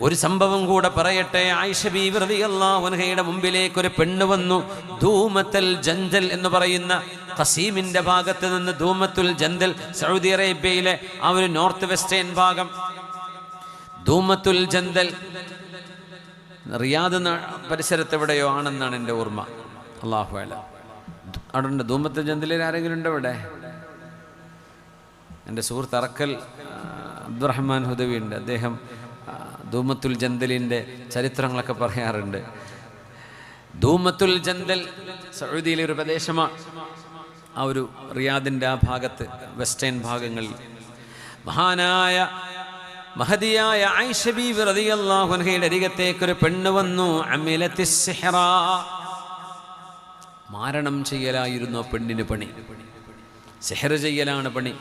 ഒരു സംഭവം കൂടെ പറയട്ടെ. ആയിഷബി വ്രതിയല്ലാഹുനഹയുടെ മുമ്പിലേക്ക് ഒരു പെണ്ണ് വന്നു. ധൂമത്തൽ ജന്തൽ എന്ന് പറയുന്ന ഖസീമിന്റെ ഭാഗത്ത് നിന്ന് ധൂമത്തുൽ ജന്തൽ സൗദി അറേബ്യയിലെ ആ ഒരു നോർത്ത് വെസ്റ്റേൺ ഭാഗം. ധൂമത്തുൽ ജന്തൽ റിയാദ് പരിസരത്ത് എവിടെയോ ആണെന്നാണ് എന്റെ ഓർമ്മ. അള്ളാഹു അല. അവിടെ ഉണ്ട്. ധൂമത്തുൽ ജന്തലിൽ ആരെങ്കിലും ഉണ്ടോ ഇവിടെ? എന്റെ സുഹൃത്ത് അറക്കൽ അബ്ദുറഹ്മാൻ ഹുദവി ഉണ്ട്. അദ്ദേഹം ധൂമത്തുൽ ജന്തലിന്റെ ചരിത്രങ്ങളൊക്കെ പറയാറുണ്ട്. ധൂമത്തുൽ ജന്തൽ സൗദിയിലെ ഒരു പ്രദേശമാണ് ആ ഒരു റിയാദിന്റെ ആ ഭാഗത്ത് വെസ്റ്റേൺ ഭാഗങ്ങളിൽ. മഹാനായ മഹതിയായ ഐഷബി റളിയല്ലാഹുൻഹയുടെ അരികത്തേക്ക് ഒരു പെണ്ണ് വന്നു മാരണം ചെയ്യലായിരുന്നു ആ പെണ്ണിന് പണി. സെഹർ ചെയ്യലാണ് പണി.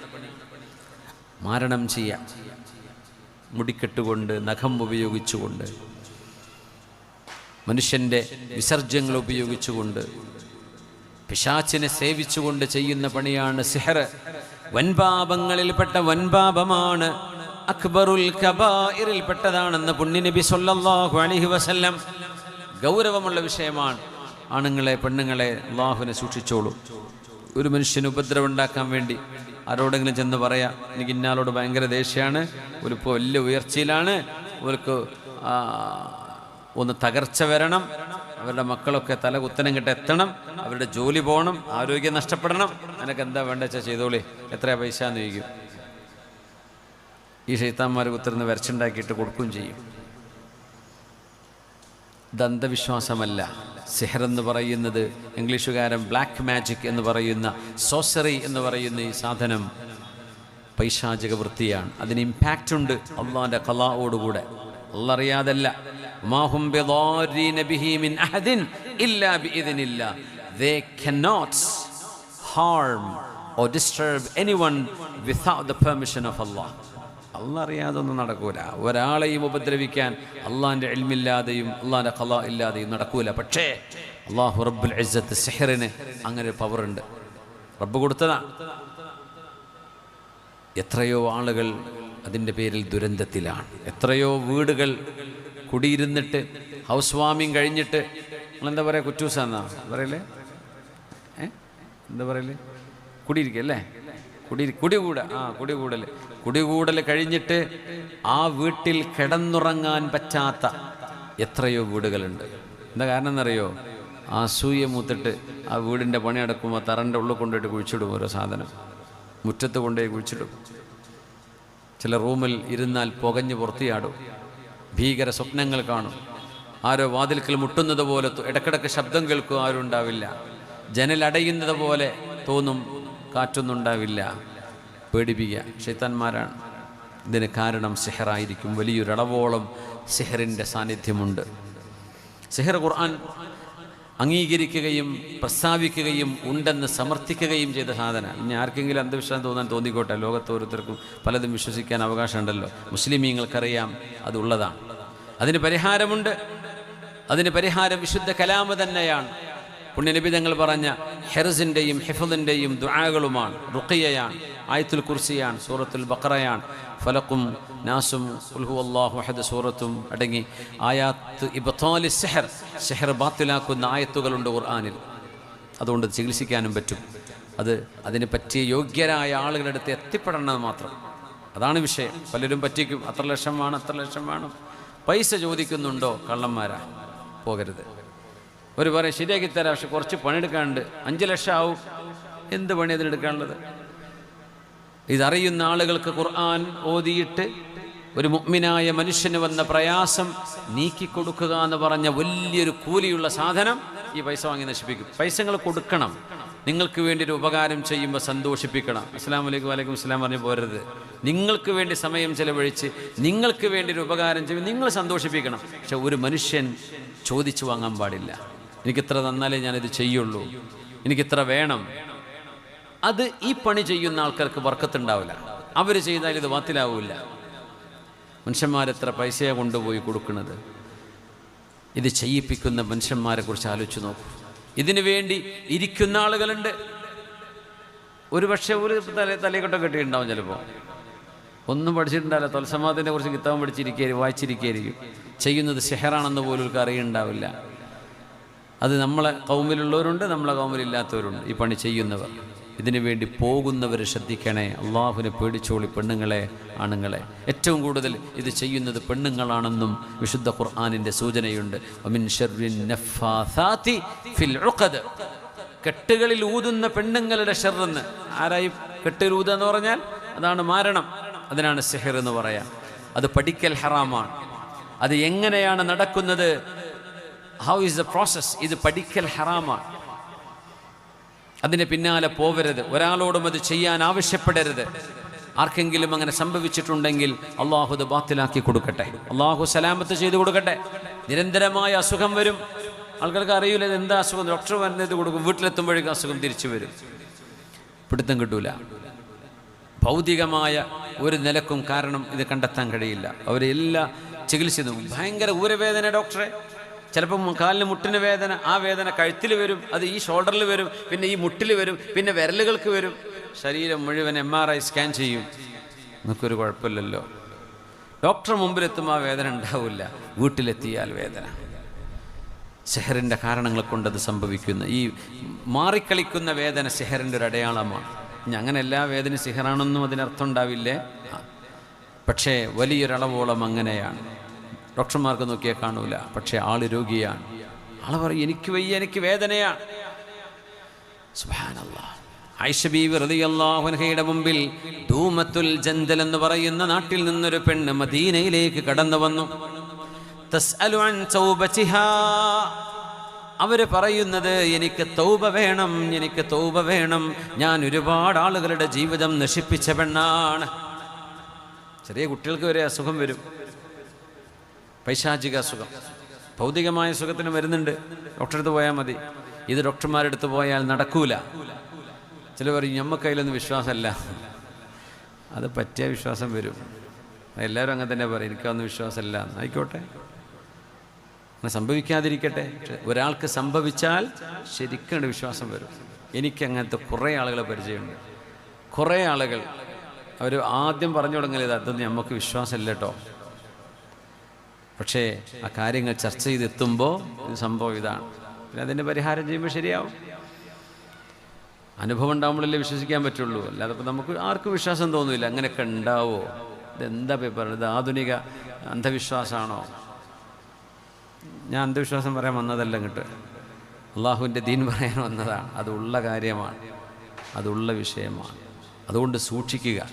മാരണം ചെയ്യാം. മുടിക്കെട്ടുകൊണ്ട് നഖം ഉപയോഗിച്ചുകൊണ്ട് മനുഷ്യന്റെ വിസർജ്യങ്ങൾ ഉപയോഗിച്ചുകൊണ്ട് പിശാച്ചിനെ സേവിച്ചുകൊണ്ട് ചെയ്യുന്ന പണിയാണ് സിഹർ വൻപാപങ്ങളിൽപ്പെട്ട വൻപാപമാണ്. അക്ബറുൽ കബായിറിൽപ്പെട്ടതാണെന്ന് പുണ്യനബി സൊല്ലാഹു അലഹി വസല്ലം ഗൗരവമുള്ള വിഷയമാണ്. ആണുങ്ങളെ പെണ്ണുങ്ങളെ അള്ളാഹുവിനെ സൂക്ഷിച്ചോളൂ. ഒരു മനുഷ്യന് ഉപദ്രവം ഉണ്ടാക്കാൻ വേണ്ടി ആരോടെങ്കിലും ചെന്ന് പറയാം എനിക്ക് ഇന്നാളോട് ഭയങ്കര ദേഷ്യമാണ് ഒരു വലിയ ഉയർച്ചയിലാണ് അവർക്ക് ഒന്ന് തകർച്ച വരണം അവരുടെ മക്കളൊക്കെ തല കുത്തനം കിട്ട എത്തണം അവരുടെ ജോലി പോകണം ആരോഗ്യം നഷ്ടപ്പെടണം നിനക്ക് എന്താ വേണ്ട വെച്ചാൽ ചെയ്തോളി എത്രയാ പൈസ എന്ന് ചോദിക്കും. ഈ ഷെയ്ത്താന്മാർ കുത്തിരുന്ന് വരച്ചുണ്ടാക്കിയിട്ട് കൊടുക്കുകയും ചെയ്യും. ദന്തവിശ്വാസമല്ല. സിഹർ എന്ന് പറയുന്നത് ഇംഗ്ലീഷുകാരൻ ബ്ലാക്ക് മാജിക് എന്ന് പറയുന്ന സോസറി എന്ന് പറയുന്ന ഈ സാധനം പൈശാചിക വൃത്തിയാണ്. അതിന് ഇമ്പാക്റ്റ് ഉണ്ട് അള്ളാന്റെ കലാവോടുകൂടെ. ബിഇذനില്ല they cannot harm or disturb anyone without the permission of Allah. അല്ല അറിയാതൊന്നും നടക്കൂല. ഒരാളെയും ഉപദ്രവിക്കാൻ അള്ളാന്റെ എൽമില്ലാതെയും അള്ളാന്റെ കല ഇല്ലാതെയും നടക്കൂല. പക്ഷേ അള്ളാഹു റബ്ബുൽ ഇസ്സത്ത് സെഹറിന് അങ്ങനെ ഒരു പവറുണ്ട് റബ്ബ് കൊടുത്തതാണ് എത്രയോ ആളുകൾ അതിന്റെ പേരിൽ ദുരന്തത്തിലാണ്. എത്രയോ വീടുകൾ കുടിയിരുന്നിട്ട് ഹൗസ് വാമിങ് കഴിഞ്ഞിട്ട് നിങ്ങളെന്താ പറയുക കുറ്റൂസാന്നാ? പറയല്ലേ? എന്താ പറയല്ലേ കുടിയിരിക്കല്ലേ? കുടി കുടികൂട ആ കുടികൂടൽ. കുടികൂടൽ കഴിഞ്ഞിട്ട് ആ വീട്ടിൽ കിടന്നുറങ്ങാൻ പറ്റാത്ത എത്രയോ വീടുകളുണ്ട്. എന്താ കാരണം എന്നറിയോ? ആ സൂയ മൂത്തിട്ട് ആ വീടിന്റെ പണി നടക്കുമ്പോൾ തറന്റെ ഉള്ളിൽ കൊണ്ടുപോയിട്ട് കുഴിച്ചിടും ഓരോ സാധനം. മുറ്റത്ത് കൊണ്ടുപോയി കുഴിച്ചിടും. ചില റൂമിൽ ഇരുന്നാൽ പുകഞ്ഞ് പുറത്തിയാടും. ഭീകര സ്വപ്നങ്ങൾ കാണും. ആരോ വാതിൽക്കൽ മുട്ടുന്നത് പോലെ ഇടക്കിടക്ക് ശബ്ദം കേൾക്കും ആരും ഉണ്ടാവില്ല. ജനലടയുന്നത് പോലെ തോന്നും കാറ്റൊന്നും ഉണ്ടാവില്ല പേടിപ്പിക്കുക. ഷെയ്ത്താന്മാരാണ് ഇതിന് കാരണം സെഹറായിരിക്കും. വലിയൊരളവോളം സെഹറിന്റെ സാന്നിധ്യമുണ്ട്. സെഹർ ഖുർആൻ അംഗീകരിക്കുകയും പ്രസ്താവിക്കുകയും ഉണ്ടെന്ന് സമർത്ഥിക്കുകയും ചെയ്ത സാധന. ഇനി ആർക്കെങ്കിലും അന്ധവിശ്വാസം തോന്നാൻ തോന്നിക്കോട്ടെ. ലോകത്ത് ഓരോരുത്തർക്കും പലതും വിശ്വസിക്കാൻ അവകാശമുണ്ടല്ലോ. മുസ്ലിമീങ്ങൾക്കറിയാം അതുള്ളതാണ്. അതിന് പരിഹാരമുണ്ട്. അതിന് പരിഹാരം വിശുദ്ധ കലാമ തന്നെയാണ്. പുണ്യനബി തങ്ങൾ പറഞ്ഞ ഹെറസിന്റെയും ഹിഫദിന്റെയും ദുആകളുമാണ്. റുഖിയയാണ് ആയത്തുൽ കുർസിയാണ് സൂറത്തുൽ ബക്കറയാണ് ഫലക്കും നാസും ഉൽഹു അള്ളാഹു അഹദ് സൂറത്തും അടങ്ങി ആയാത്ത് ഇബത്തോലി സെഹർ സെഹർ ബാത്തിലാക്കുന്ന ആയത്തുകളുണ്ട് ഖുർആാനിൽ. അതുകൊണ്ട് ചികിത്സിക്കാനും പറ്റും. അത് അതിന് പറ്റിയ യോഗ്യരായ ആളുകളുടെ അടുത്ത് എത്തിപ്പെടണമെന്ന് മാത്രം. അതാണ് വിഷയം. പലരും പറ്റിക്കും. അത്ര ലക്ഷം വേണം അത്ര ലക്ഷം വേണം. പൈസ ചോദിക്കുന്നുണ്ടോ കള്ളന്മാരാ? പോകരുത്. ഒരു പറയും ശരിയാക്കി തരാം പക്ഷെ കുറച്ച് പണിയെടുക്കാനുണ്ട്. അഞ്ച് ലക്ഷം ആവും. എന്ത് പണി അതിനെടുക്കാനുള്ളത് ഇതറിയുന്ന ആളുകൾക്ക് ഖുർആൻ ഓതിയിട്ട് ഒരു മുഗ്മിനായ മനുഷ്യന് വന്ന പ്രയാസം നീക്കിക്കൊടുക്കുക എന്ന് പറഞ്ഞ വലിയൊരു കൂലിയുള്ള സാധനം ഈ പൈസ വാങ്ങി നശിപ്പിക്കും. പൈസകൾ കൊടുക്കണം. നിങ്ങൾക്ക് വേണ്ടി ഒരു ഉപകാരം ചെയ്യുമ്പോൾ സന്തോഷിപ്പിക്കണം. അസ്സാം വലൈക്കും വലൈക്കും ഇസ്ലാം പറഞ്ഞു പോരരുത്. നിങ്ങൾക്ക് വേണ്ടി സമയം ചിലവഴിച്ച് നിങ്ങൾക്ക് വേണ്ടി ഒരു ഉപകാരം ചെയ്യും നിങ്ങൾ സന്തോഷിപ്പിക്കണം. പക്ഷെ ഒരു മനുഷ്യൻ ചോദിച്ചു വാങ്ങാൻ പാടില്ല. എനിക്കിത്ര തന്നാലേ ഞാനിത് ചെയ്യുള്ളൂ. എനിക്കിത്ര വേണം. അത് ഈ പണി ചെയ്യുന്ന ആൾക്കാർക്ക് വർക്കത്തുണ്ടാവില്ല. അവർ ചെയ്താൽ ഇത് വാത്തിലാവില്ല മനുഷ്യന്മാരെത്ര പൈസയാണ് കൊണ്ടുപോയി കൊടുക്കുന്നത്? ഇത് ചെയ്യിപ്പിക്കുന്ന മനുഷ്യന്മാരെ കുറിച്ച് ആലോചിച്ച് നോക്കൂ. ഇതിനു വേണ്ടി ഇരിക്കുന്ന ആളുകളുണ്ട്. ഒരു പക്ഷേ ഒരു തല തലയൊക്കെ കെട്ടിയിട്ടുണ്ടാവും ചിലപ്പോൾ ഒന്നും പഠിച്ചിട്ടുണ്ടാവില്ല. തൊൽസമാദിനെ കുറിച്ച് കിതാബ് പഠിച്ചിരിക്കുകയായിരിക്കും വായിച്ചിരിക്കുകയായിരിക്കും ചെയ്യുന്നത് സെഹറാണെന്ന് പോലും അറിയുണ്ടാവില്ല അത് നമ്മളെ കൗമിലുള്ളവരുണ്ട് നമ്മളെ കൗമിലില്ലാത്തവരുണ്ട്. ഈ പണി ചെയ്യുന്നവർ. ഇതിനു വേണ്ടി പോകുന്നവർ ശ്രദ്ധിക്കണേ. അള്ളാഹുവിനെ പേടിച്ചോളി പെണ്ണുങ്ങളെ ആണുങ്ങളെ. ഏറ്റവും കൂടുതൽ ഇത് ചെയ്യുന്നത് പെണ്ണുങ്ങളാണെന്നും വിശുദ്ധ ഖുർആാനിന്റെ സൂചനയുണ്ട്. കെട്ടുകളിൽ ഊതുന്ന പെണ്ണുങ്ങളുടെ ഷെറെന്ന് ആരായി കെട്ടിൽ ഊതുക എന്ന് പറഞ്ഞാൽ? അതാണ് മാരണം. അതിനാണ് സെഹർ എന്ന് പറയാം. അത് പഠിക്കൽ ഹറാമാണ്. അത് എങ്ങനെയാണ് നടക്കുന്നത്? ഹൗ ഇസ് ദ പ്രോസസ് ഇത് പഠിക്കൽ ഹറാമാണ് അതിന് പിന്നാലെ പോവരുത്. ഒരാളോടും അത് ചെയ്യാൻ ആവശ്യപ്പെടരുത്. ആർക്കെങ്കിലും അങ്ങനെ സംഭവിച്ചിട്ടുണ്ടെങ്കിൽ അള്ളാഹു അത് ബാത്തിലാക്കി കൊടുക്കട്ടെ. അള്ളാഹു സലാമത്ത് ചെയ്തു കൊടുക്കട്ടെ. നിരന്തരമായ അസുഖം വരും. ആൾക്കാർക്ക് അറിയില്ല ഇത് എന്താ അസുഖം. ഡോക്ടർ വരുന്നത് കൊടുക്കും. വീട്ടിലെത്തുമ്പോഴേക്കും അസുഖം തിരിച്ചു വരും. പിടുത്തം കിട്ടൂല. ഭൗതികമായ ഒരു നിലക്കും കാരണം ഇത് കണ്ടെത്താൻ കഴിയില്ല. അവരെല്ലാം ചികിത്സയും ഭയങ്കര ഊരവേദന ഡോക്ടറെ. ചിലപ്പം കാലിന് മുട്ടിന് വേദന ആ വേദന കഴുത്തിൽ വരും അത് ഈ ഷോൾഡറിൽ വരും പിന്നെ ഈ മുട്ടിൽ വരും പിന്നെ വിരലുകൾക്ക് വരും. ശരീരം മുഴുവൻ എം ആർ ഐ സ്കാൻ ചെയ്യും. നമുക്കൊരു കുഴപ്പമില്ലല്ലോ. ഡോക്ടർ മുമ്പിലെത്തും ആ വേദന ഉണ്ടാവില്ല. വീട്ടിലെത്തിയാൽ വേദന. സെഹറിന്റെ കാരണങ്ങൾ കൊണ്ടത് സംഭവിക്കുന്ന. ഈ മാറിക്കളിക്കുന്ന വേദന സെഹറിന്റെ ഒരു അടയാളമാണ്. ഇനി അങ്ങനെ എല്ലാ വേദന സിഹറാണെന്നും അതിനർത്ഥം ഉണ്ടാവില്ലേ? പക്ഷേ വലിയൊരളവോളം അങ്ങനെയാണ്. ഡോക്ടർമാർക്ക് നോക്കിയാൽ കാണൂല. പക്ഷെ ആൾ രോഗിയാണ്. ആൾ പറയും എനിക്ക് വയ്യ എനിക്ക് വേദനയാണ്. അൻഹയുടെ മുമ്പിൽ ധൂമത്തുൽ ജന്തൽ എന്ന് പറയുന്ന നാട്ടിൽ നിന്നൊരു പെണ്ണ് മദീനയിലേക്ക് കടന്നു വന്നു. അവർ പറയുന്നത് എനിക്ക് തൗബ വേണം എനിക്ക് തൗബ വേണം. ഞാൻ ഒരുപാട് ആളുകളുടെ ജീവിതം നശിപ്പിച്ച പെണ്ണാണ്. ചെറിയ കുട്ടികൾക്ക് വരെ അസുഖം വരും. പൈശാചിക അസുഖം. ഭൗതികമായ സുഖത്തിന് വരുന്നുണ്ട്. ഡോക്ടറെ അടുത്ത് പോയാൽ മതി. ഇത് ഡോക്ടർമാരുടെ അടുത്ത് പോയാൽ നടക്കൂല. ചില പറയും ഞമ്മക്ക് വിശ്വാസമല്ല. അത് പറ്റിയ വിശ്വാസം വരും. എല്ലാവരും അങ്ങനെ തന്നെ പറയും. എനിക്കൊന്നും വിശ്വാസമല്ല. ആയിക്കോട്ടെ. അങ്ങനെ സംഭവിക്കാതിരിക്കട്ടെ. ഒരാൾക്ക് സംഭവിച്ചാൽ ശരിക്കും വിശ്വാസം വരും. എനിക്കങ്ങനത്തെ കുറേ ആളുകളെ പരിചയമുണ്ട്. കുറേ ആളുകൾ. അവർ ആദ്യം പറഞ്ഞു തുടങ്ങലിത് അതൊന്നും നമുക്ക് വിശ്വാസമില്ല കേട്ടോ പക്ഷേ ആ കാര്യങ്ങൾ ചർച്ച ചെയ്തെത്തുമ്പോൾ സംഭവം ഇതാണ്. പിന്നെ അതിന്റെ പരിഹാരം ചെയ്യുമ്പോൾ ശരിയാവും. അനുഭവം ഉണ്ടാകുമ്പോഴല്ലേ വിശ്വസിക്കാൻ പറ്റുള്ളൂ. അല്ലാതെ ഇപ്പം നമുക്ക് ആർക്കും വിശ്വാസം തോന്നില്ല അങ്ങനെയൊക്കെ ഉണ്ടാവോ? ഇതെന്താ പേപ്പർ ഇത് ആധുനിക അന്ധവിശ്വാസമാണോ? ഞാൻ അന്ധവിശ്വാസം പറയാൻ വന്നതല്ല ഇങ്ങോട്ട്. അള്ളാഹുവിന്റെ ദീൻ പറയാൻ വന്നതാണ്. അതുള്ള കാര്യമാണ്. അതുള്ള വിഷയമാണ്. അതുകൊണ്ട് സൂക്ഷിക്കുക.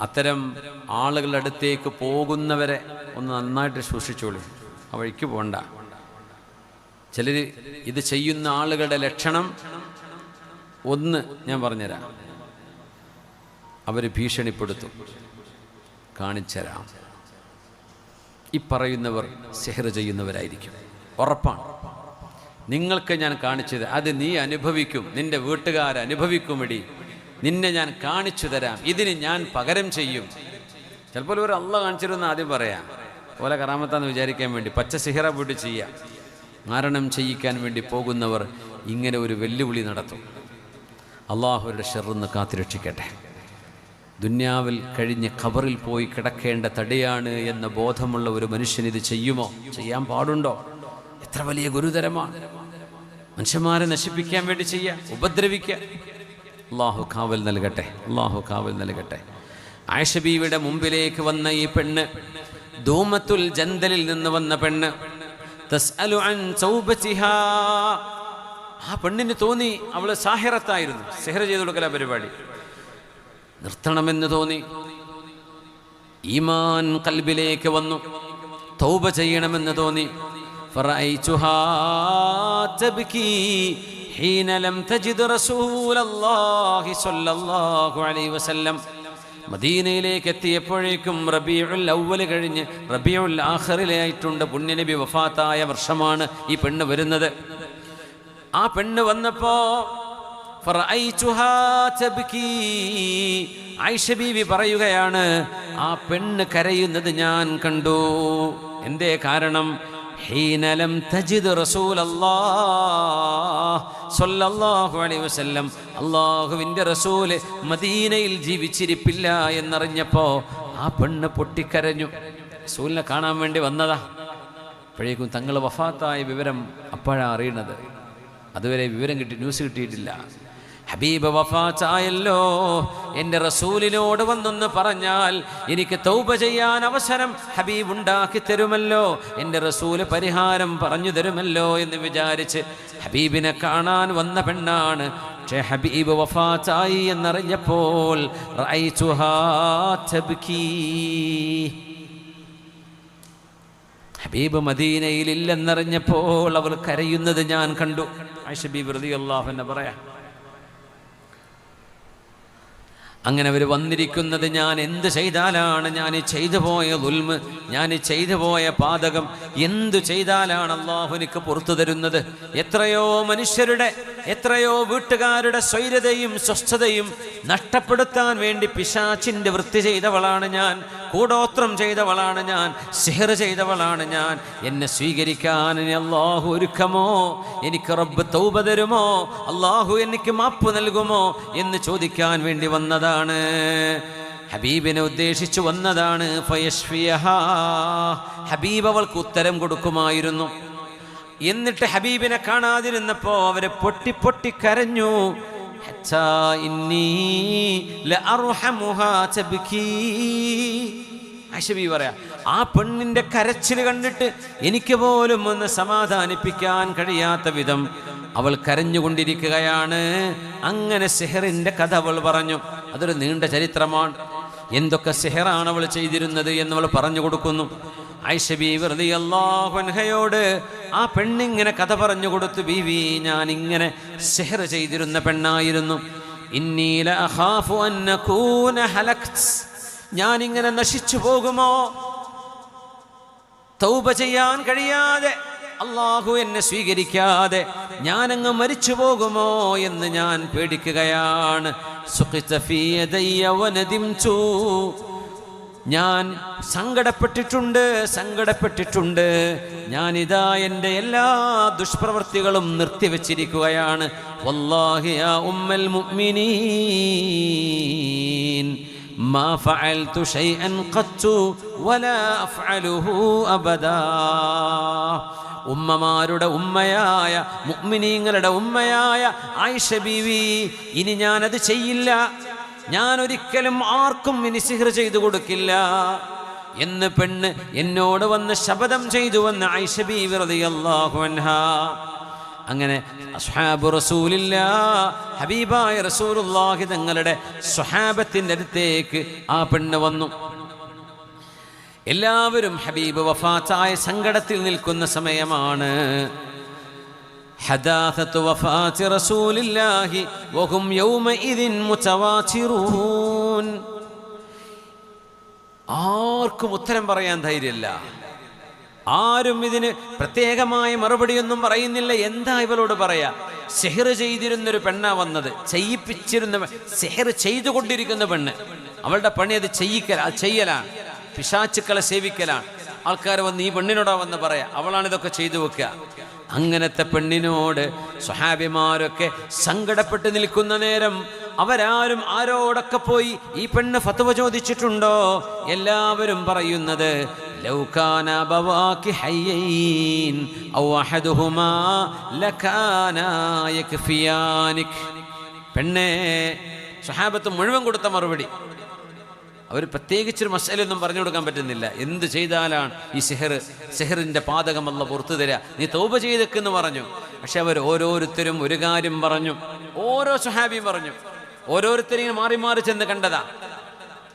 അത്തരം ആളുകളുടെ അടുത്തേക്ക് പോകുന്നവരെ ഒന്ന് നന്നായിട്ട് സൂക്ഷിച്ചോളൂ. ആ വഴിക്ക് പോകണ്ട ചിലർ ഇത് ചെയ്യുന്ന ആളുകളുടെ ലക്ഷണം ഒന്ന് ഞാൻ പറഞ്ഞുതരാം. അവർ ഭീഷണിപ്പെടുത്തും. കാണിച്ചുതരാം. ഈ പറയുന്നവർ സെഹർ ചെയ്യുന്നവരായിരിക്കും. ഉറപ്പാണ്. നിങ്ങൾക്ക് ഞാൻ കാണിച്ചത് അത് നീ അനുഭവിക്കും. നിന്റെ വീട്ടുകാരനുഭവിക്കും അനുഭവിക്കുമിടി. നിന്നെ ഞാൻ കാണിച്ചു തരാം. ഇതിന് ഞാൻ പകരം ചെയ്യും. ചിലപ്പോൾ ഒരു അള്ള കാണിച്ചിരുന്ന ആദ്യം പറയാം. ഓലെ കറാമത്താന്ന് വിചാരിക്കാൻ വേണ്ടി പച്ച സിഹറ പോയിട്ട് ചെയ്യാം. മരണം ചെയ്യിക്കാൻ വേണ്ടി പോകുന്നവർ ഇങ്ങനെ ഒരു വെല്ലുവിളി നടത്തും. അള്ളാഹുരുടെ ഷെറിന്ന് കാത്തിരക്ഷിക്കട്ടെ ദുന്യാവിൽ കഴിഞ്ഞ് ഖബറിൽ പോയി കിടക്കേണ്ട തടയാണ് എന്ന ബോധമുള്ള ഒരു മനുഷ്യൻ ഇത് ചെയ്യുമോ? ചെയ്യാൻ പാടുണ്ടോ? എത്ര വലിയ ഗുരുതരമാണ്. മനുഷ്യന്മാരെ നശിപ്പിക്കാൻ വേണ്ടി ചെയ്യാം. ഉപദ്രവിക്കുക അള്ളാഹു കാവൽ നൽകട്ടെ അള്ളാഹു കാവൽ നൽകട്ടെ. ആയിഷബിയുടെ മുമ്പിലേക്ക് വന്ന ഈ പെണ്ണ് ധൂമത്തുൽ ജന്തലിൽ നിന്ന് വന്ന പെണ്ണ്. ആ പെണ്ണിന് തോന്നി അവൾ സാഹിറത്തായിരുന്നു സെഹർ ചെയ്തു കൊടുക്കല പരിപാടി. നിർത്തണമെന്ന് തോന്നി. ഈമാൻ കൽബിലേക്ക് വന്നു തൗബ ചെയ്യണമെന്ന് തോന്നി. ഹീന ലം തജിദ് റസൂലല്ലാഹി സ്വല്ലല്ലാഹു അലൈഹി വസല്ലം. മദീനയിലേക്ക് എത്തിയപ്പോഴേക്കും റബിയുൽ ഔവൽ കഴിഞ്ഞ് റബിയുൽ ആഹറിലായിട്ടുണ്ട് പുണ്യനബി വഫാത്തായ വർഷമാണ് ഈ പെണ്ണ് വരുന്നത്. ആ പെണ്ണ് വന്നപ്പോ ആയിഷ ബീവി പറയുകയാണ് ആ പെണ്ണ് കരയുന്നത് ഞാൻ കണ്ടു. എന്തേ കാരണം? ഹീനലം തജിദ് റസൂലല്ലാഹ് അലൈഹി വസല്ലം. അള്ളാഹുവിന്റെ റസൂൽ മദീനയിൽ ജീവിച്ചിരിപ്പില്ല എന്നറിഞ്ഞപ്പോൾ ആ പെണ്ണ് പൊട്ടിക്കരഞ്ഞു. റസൂലിനെ കാണാൻ വേണ്ടി വന്നതാ. അപ്പോഴേക്കും തങ്ങൾ വഫാത്തായ വിവരം അപ്പോഴാണ് അറിയണത്. അതുവരെ വിവരം കിട്ടി ന്യൂസ് കിട്ടിയിട്ടില്ല. ഹബീബ് വഫാച്ചായല്ലോ എന്റെ റസൂലിനോട് വന്നൊന്ന് പറഞ്ഞാൽ എനിക്ക് തൗബ ചെയ്യാൻ അവസരം ഹബീബ് ഉണ്ടാക്കി തരുമല്ലോ. എന്റെ റസൂൽ പരിഹാരം പറഞ്ഞു തരുമല്ലോ എന്ന് വിചാരിച്ച് ഹബീബിനെ കാണാൻ വന്ന പെണ്ണാണ്. പക്ഷേ ഹബീബ് വഫാച്ചായി എന്നറിഞ്ഞപ്പോൾ ഹബീബ് മദീനയിൽ ഇല്ലെന്നറിഞ്ഞപ്പോൾ അവൾ കരയുന്നത് ഞാൻ കണ്ടു. ആയിഷ ബീബ് റതി അള്ളാഹു പറയാം അങ്ങനെ അവർ വന്നിരിക്കുന്നത് ഞാൻ എന്ത് ചെയ്താലാണ് ഞാൻ ചെയ്തു പോയ ദുൽമ് ഞാൻ ചെയ്തു പോയ പാതകം എന്തു ചെയ്താലാണ് അള്ളാഹുനിക്ക് പുറത്തു തരുന്നത്? എത്രയോ മനുഷ്യരുടെ എത്രയോ വീട്ടുകാരുടെ സ്വൈരതയും സ്വസ്ഥതയും നഷ്ടപ്പെടുത്താൻ വേണ്ടി പിശാച്ചിന്റെ വൃത്തി ചെയ്തവളാണ് ഞാൻ കൂടോത്രം ചെയ്തവളാണ് ഞാൻ സിഹർ ചെയ്തവളാണ് ഞാൻ. എന്നെ സ്വീകരിക്കാൻ അള്ളാഹു ഒരുക്കമോ? എനിക്ക് റബ്ബ് തൗബ തരുമോ? അള്ളാഹു എനിക്ക് മാപ്പ് നൽകുമോ? എന്ന് ചോദിക്കാൻ വേണ്ടി വന്നതാണ്. ഹബീബിനെ ഉദ്ദേശിച്ചു വന്നതാണ്. ഫയഷ്ഫിയഹ ഹബീബ് അവൾക്ക് ഉത്തരം കൊടുക്കുമായിരുന്നു. എന്നിട്ട് ഹബീബിനെ കാണാതിരുന്നപ്പോ അവരെ പൊട്ടി പൊട്ടി കരഞ്ഞു. ആയിഷബി പറയാ ആ പെണ്ണിന്റെ കരച്ചിൽ കണ്ടിട്ട് എനിക്ക് പോലും ഒന്ന് സമാധാനിപ്പിക്കാൻ കഴിയാത്ത വിധം അവൾ കരഞ്ഞുകൊണ്ടിരിക്കുകയാണ്. അങ്ങനെ സെഹറിന്റെ കഥ അവൾ പറഞ്ഞു അതൊരു നീണ്ട ചരിത്രമാണ്. എന്തൊക്കെ സെഹറാണ് അവൾ ചെയ്തിരുന്നത് എന്നവൾ പറഞ്ഞു കൊടുക്കുന്നു. ഐഷബി വെറുതെ അള്ളാഹുൻഹയോട് ആ പെണ്ണിങ്ങനെ കഥ പറഞ്ഞു കൊടുത്തു ബീവി ഞാൻ ഇങ്ങനെ സെഹർ ചെയ്തിരുന്ന പെണ്ണായിരുന്നു. ഞാനിങ്ങനെ നശിച്ചു പോകുമോ? തൗപ ചെയ്യാൻ കഴിയാതെ അള്ളാഹു എന്നെ സ്വീകരിക്കാതെ ഞാനങ്ങ് മരിച്ചു പോകുമോ എന്ന് ഞാൻ പേടിക്കുകയാണ്. സുഖിത ഫീ യദയ്യ വനദിംതു. ഞാൻ സങ്കടപ്പെട്ടിട്ടുണ്ട് സങ്കടപ്പെട്ടിട്ടുണ്ട്. ഞാനിതാ എന്റെ എല്ലാ ദുഷ്പ്രവൃത്തികളും നിർത്തിവെച്ചിരിക്കുകയാണ്. ഉമ്മൽ മുഅ്മിനീൻ. മാ ഫഅൽതു വലാ അബദാ. ഉമ്മമാരുടെ ഉമ്മയായ മുഗ്മിനീങ്ങളുടെ ഉമ്മയായ ആയിഷ ബീവി ഇനി ഞാനത് ചെയ്യില്ല. ഞാൻ ഒരിക്കലും ആർക്കും ഇനി സിഹർ ചെയ്തു കൊടുക്കില്ല. എന്ന് പെണ്ണ് എന്നോട് വന്ന് ശപഥം ചെയ്തു വന്ന് അങ്ങനെ ഹബീബായ റസൂലുള്ളാഹി തങ്ങളുടെ സ്വഹാബത്തിന്റെ അടുത്തേക്ക് ആ പെണ്ണ് വന്നു. എല്ലാവരും ഹബീബ് വഫാത്തായ സങ്കടത്തിൽ നിൽക്കുന്ന സമയമാണ്. حداثة وفاة رسول الله وهم يومئذ متواترون ആർക്കും ഉത്തരം പറയാൻ ധൈര്യമില്ല ആരും ഇതിന് പ്രത്യേകമായ മറുപടിയൊന്നും പറയുന്നില്ല എന്താ ഇവളോട് പറയാ സെഹർ ചെയ്തിരുന്നൊരു പെണ്ണാ വന്നത് ചെയ്യിപ്പിച്ചിരുന്ന പെ- സെഹർ ചെയ്തുകൊണ്ടിരിക്കുന്ന പെണ്ണ് അവളുടെ പണി അത് ചെയ്യിക്കൽ അത് ചെയ്യലാണ് പിശാച്ചുക്കളെ സേവിക്കലാണ് ആൾക്കാർ വന്ന് ഈ പെണ്ണിനോടാ വന്ന് പറയാ അവളാണ് ഇതൊക്കെ ചെയ്തു വെക്കുക അങ്ങനത്തെ പെണ്ണിനോട് സ്വഹാബിമാരൊക്കെ സങ്കടപ്പെട്ട് നിൽക്കുന്ന നേരം അവരാരും ആരോടൊക്കെ പോയി ഈ പെണ്ണ് ഫത്വ ചോദിച്ചിട്ടുണ്ടോ? എല്ലാവരും പറയുന്നത് ഹയ്യൈൻ ലകാന പെണ്ണേ സ്വഹാബത്ത് മുഴുവൻ കൊടുത്ത മറുപടി അവർ പ്രത്യേകിച്ചൊരു മസലൊന്നും പറഞ്ഞു കൊടുക്കാൻ പറ്റുന്നില്ല. എന്ത് ചെയ്താലാണ് ഈ സെഹർ സെഹറിന്റെ പാതകമല്ല പുറത്തു തരിക നീ തോപ ചെയ്തേക്കെന്ന് പറഞ്ഞു. പക്ഷെ അവർ ഓരോരുത്തരും ഒരു കാര്യം പറഞ്ഞു. ഓരോ സുഹാബിയും പറഞ്ഞു. ഓരോരുത്തരെയും മാറി മാറി ചെന്ന് കണ്ടതാ.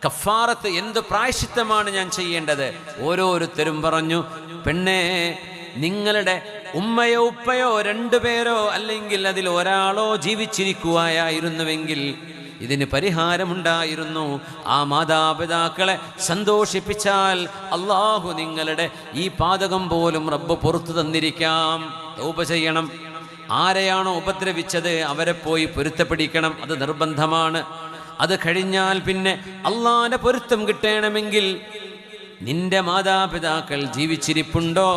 കഫാറത്ത് എന്ത് പ്രായശിത്തമാണ് ഞാൻ ചെയ്യേണ്ടത്? ഓരോരുത്തരും പറഞ്ഞു പെണ്ണേ നിങ്ങളുടെ ഉമ്മയോ ഉപ്പയോ രണ്ടുപേരോ അല്ലെങ്കിൽ അതിൽ ഒരാളോ ജീവിച്ചിരിക്കുവായിരുന്നുവെങ്കിൽ ഇതിന് പരിഹാരമുണ്ടായിരുന്നു. ആ മാതാപിതാക്കളെ സന്തോഷിപ്പിച്ചാൽ അള്ളാഹു നിങ്ങളുടെ ഈ പാതകം പോലും റബ്ബ് പുറത്തു തന്നിരിക്കാം. ഉപ ചെയ്യണം. ആരെയാണോ ഉപദ്രവിച്ചത് അവരെ പോയി പൊരുത്തപ്പെടിക്കണം. അത് നിർബന്ധമാണ്. അത് കഴിഞ്ഞാൽ പിന്നെ അള്ളാന്റെ പൊരുത്തം കിട്ടണമെങ്കിൽ നിന്റെ മാതാപിതാക്കൾ ജീവിച്ചിരിപ്പുണ്ടോ?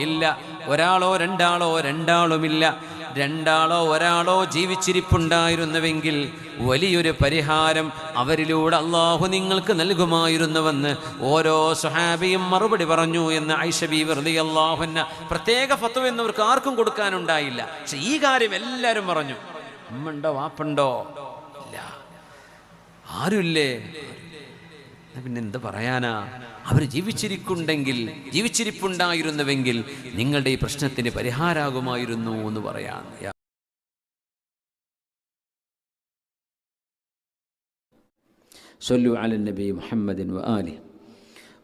ഇല്ല. ഒരാളോ രണ്ടാളോ രണ്ടാളുമില്ല. രണ്ടാളോ ഒരാളോ ജീവിച്ചിരിപ്പുണ്ടായിരുന്നുവെങ്കിൽ വലിയൊരു പരിഹാരം അവരിലൂടെ അള്ളാഹു നിങ്ങൾക്ക് നൽകുമായിരുന്നുവെന്ന് ഓരോ സുഹാബിയും മറുപടി പറഞ്ഞു എന്ന് ഐഷബി വെറുതെ അള്ളാഹുന്ന പ്രത്യേക ഫത്വ എന്നവർക്ക് ആർക്കും കൊടുക്കാനുണ്ടായില്ല. പക്ഷെ ഈ കാര്യം എല്ലാവരും പറഞ്ഞു. ഉമ്മണ്ടോ? വാപ്പുണ്ടോ? ഇല്ല. ആരുമില്ലേ? പിന്നെ പറയാനാ? അവർ ജീവിച്ചിരിക്കുണ്ടെങ്കിൽ ജീവിച്ചിരിപ്പുണ്ടായിരുന്നുവെങ്കിൽ നിങ്ങളുടെ ഈ പ്രശ്നത്തിന് പരിഹാരമാകുമായിരുന്നു എന്ന് പറയാൻ യാ- صلوا على النبي محمد وآله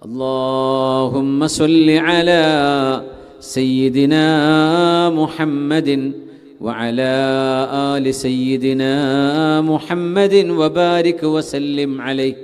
اللهم صل على سيدنا محمد وعلى آل سيدنا محمد وبارك وسلم عليه